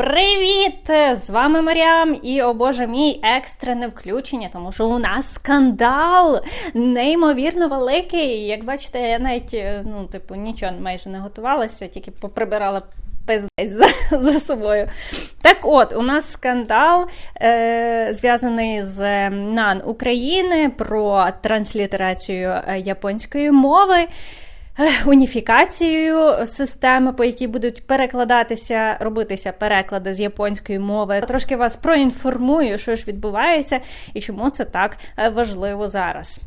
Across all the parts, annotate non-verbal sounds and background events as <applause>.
Привіт! З вами Маріам і, о Боже мій, екстрене включення, тому що у нас скандал неймовірно великий. Як бачите, я навіть е, ну, типу, нічого майже не готувалася, тільки поприбирала пиздець за, <laughs> за собою. Так от, у нас скандал е, зв'язаний з НАН України про транслітерацію е, японської мови уніфікацією системи, по якій будуть перекладатися, робитися переклади з японської мови. Трошки вас проінформую, що ж відбувається і чому це так е, важливо зараз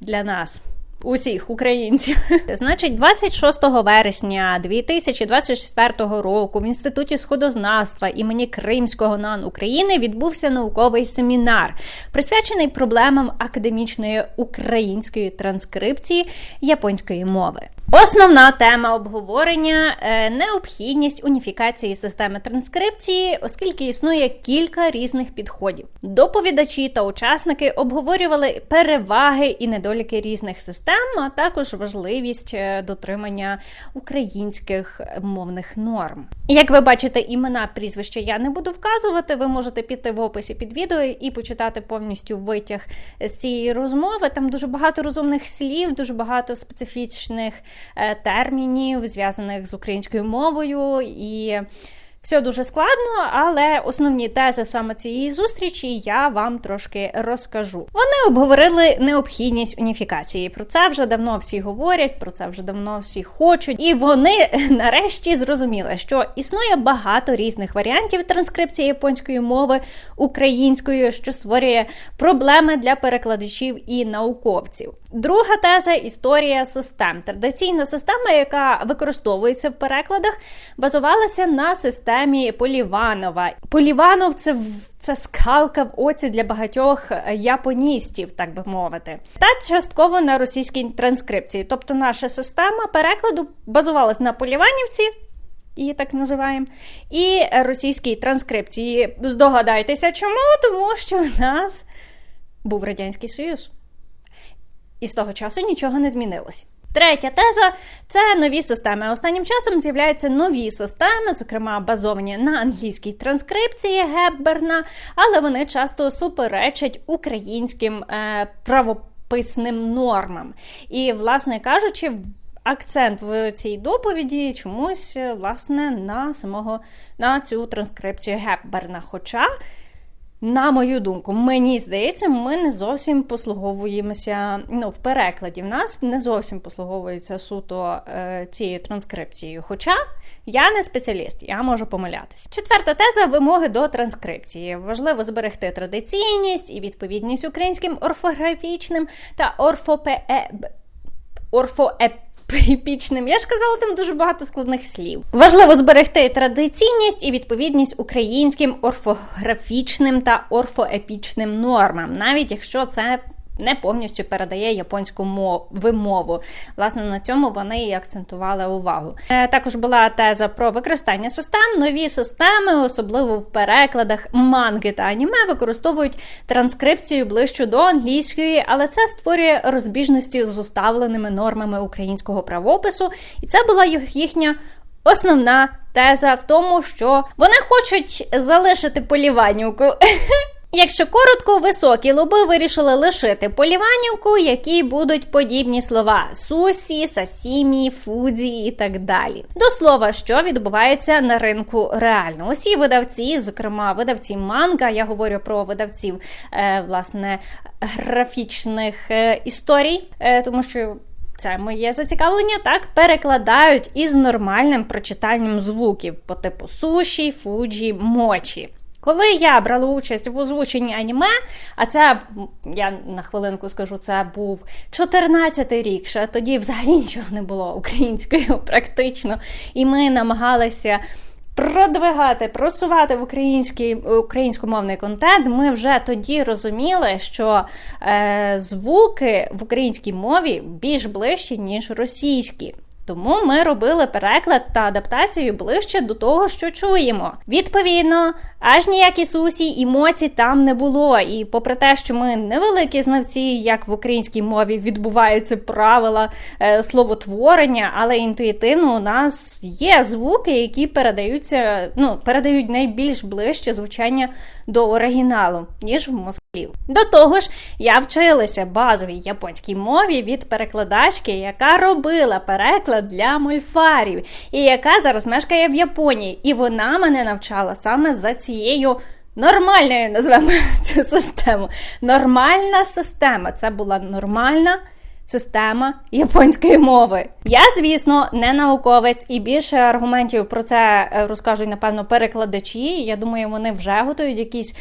для нас усіх українців. <laughs> Значить, 26 вересня 2024 року в інституті сходознавства імені Кримського НАН України відбувся науковий семінар, присвячений проблемам академічної української транскрипції японської мови. Основна тема обговорення е, необхідність уніфікації системи транскрипції, оскільки існує кілька різних підходів. Доповідачі та учасники обговорювали переваги і недоліки різних систем, а також важливість е, дотримання українських мовних норм. Як ви бачите, імена прізвища я не буду вказувати. Ви можете піти в описі під відео і почитати повністю витяг з цієї розмови. Там дуже багато розумних слів, дуже багато специфічних. Е, термінів, зв'язаних з українською мовою і. Все дуже складно, але основні тези саме цієї зустрічі я вам трошки розкажу. Вони обговорили необхідність уніфікації. Про це вже давно всі говорять, про це вже давно всі хочуть, і вони <laughs> нарешті зрозуміли, що існує багато різних варіантів транскрипції японської мови українською, що створює проблеми для перекладачів і науковців. Друга теза історія систем. Традиційна система, яка використовується в перекладах, базувалася на системі Поліванова. Поліванов це це скалка в оці для багатьох е, японістів, так би мовити, та частково на російській транскрипції. Тобто, наша система перекладу базувалась на поліванівці. Її так називаємо, і російській транскрипції. Здогадайтеся, чому? Тому що в нас був Радянський Союз. І з того часу нічого не змінилось. Третя теза це нові системи. Останнім часом з'являються нові системи, зокрема базовані на англійській транскрипції Гебберна, але вони часто суперечать українським е, правописним нормам. І, власне кажучи, акцент в цій доповіді чомусь власне на самого на цю транскрипцію Гебберна. Хоча на мою думку, мені здається, ми не зовсім послуговуємося ну, в перекладі. В нас не зовсім послуговується суто е, цією транскрипцією. Хоча я не спеціаліст, я можу помилятися. Четверта теза вимоги до транскрипції. Важливо зберегти традиційність і відповідність українським орфографічним та орфопе... орфоеп епічним. Я ж казала, там дуже багато складних слів. Важливо зберегти традиційність і відповідність українським орфографічним та орфоепічним нормам, навіть якщо це не повністю передає японську мов, вимову. Власне, на цьому вони і акцентували увагу. Е, також була теза про використання систем. Нові системи, особливо в перекладах манги та аніме, використовують транскрипцію ближче до англійської, але це створює розбіжності з уставленими нормами українського правопису, і це була їхня основна теза в тому, що вони хочуть залишити поліванівку. <laughs> Якщо коротко, високі лоби вирішили лишити поліванівку, які будуть подібні слова сусі, сасімі, фудзі і так далі. До слова, що відбувається на ринку реально. Усі видавці, зокрема видавці манга, я говорю про видавців е, власне графічних е, історій, е, тому що. Це моє зацікавлення так перекладають із нормальним прочитанням звуків по типу суші, фуджі, мочі. Коли я брала участь в озвученні аніме, а це я на хвилинку скажу, це був 14-й рік, ще тоді взагалі нічого не було українською <laughs> практично. І ми намагалися продвигати, просувати в український українськомовний контент. Ми вже тоді розуміли, що е, звуки в українській мові більш ближчі, ніж російські. Тому ми робили переклад та адаптацію ближче до того, що чуємо. Відповідно, аж ніякі сусі емоцій там не було. І попри те, що ми невеликі знавці, як в українській мові відбуваються правила е, словотворення, але інтуїтивно у нас є звуки, які передаються, ну передають найбільш ближче звучання до оригіналу, ніж в До того ж, я вчилася базовій японській мові від перекладачки, яка робила переклад для мульфарів, і яка зараз мешкає в Японії. І вона мене навчала саме за цією. Нормальною назвемо <laughs> цю систему. Нормальна система. Це була нормальна система японської мови. Я, звісно, не науковець, і більше аргументів про це е, розкажуть, напевно, перекладачі. Я думаю, вони вже готують якісь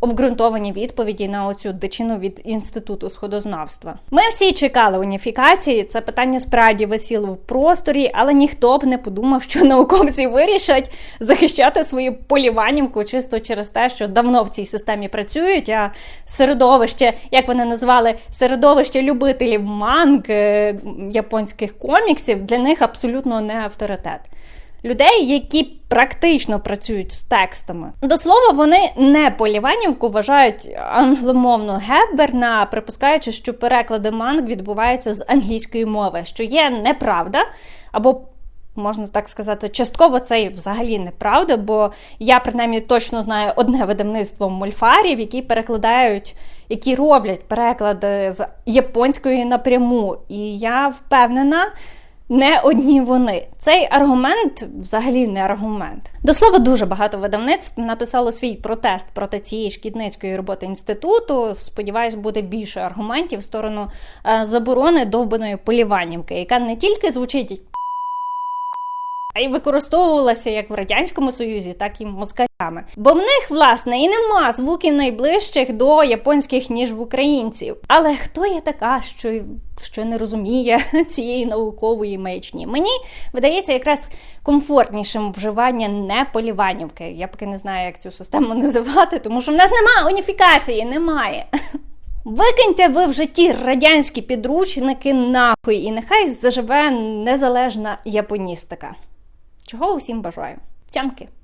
обґрунтовані відповіді на оцю дичину від інституту сходознавства. Ми всі чекали уніфікації. Це питання справді висіло в просторі, але ніхто б не подумав, що науковці вирішать захищати свою поліванівку чисто через те, що давно в цій системі працюють. А середовище, як вони назвали, середовище любителів манг е, японських коміксів, для них абсолютно не авторитет. Людей, які практично працюють з текстами. До слова, вони не поліванівку вважають англомовну Гебберна, припускаючи, що переклади манг відбуваються з англійської мови, що є неправда, або можна так сказати, частково це і взагалі неправда, бо я принаймні точно знаю одне видавництво мольфарів, які перекладають, які роблять переклади з японської напряму. І я впевнена. Не одні вони. Цей аргумент взагалі не аргумент. До слова, дуже багато видавництв написало свій протест проти цієї шкідницької роботи інституту. Сподіваюсь, буде більше аргументів в сторону е, заборони довбаної поліванівки, яка не тільки звучить й використовувалася як в радянському союзі, так і москалями. Бо в них, власне, і нема звуків найближчих до японських ніж в українців. Але хто я така, що що не розуміє <laughs> цієї наукової маячні? Мені видається якраз комфортнішим вживання не поліванівки. Я поки не знаю, як цю систему <laughs> називати, тому що в нас немає уніфікації, немає. <laughs> Викиньте ви в житті радянські підручники нахуй, і нехай заживе незалежна японістика. Чого усім бажаю? Тямки!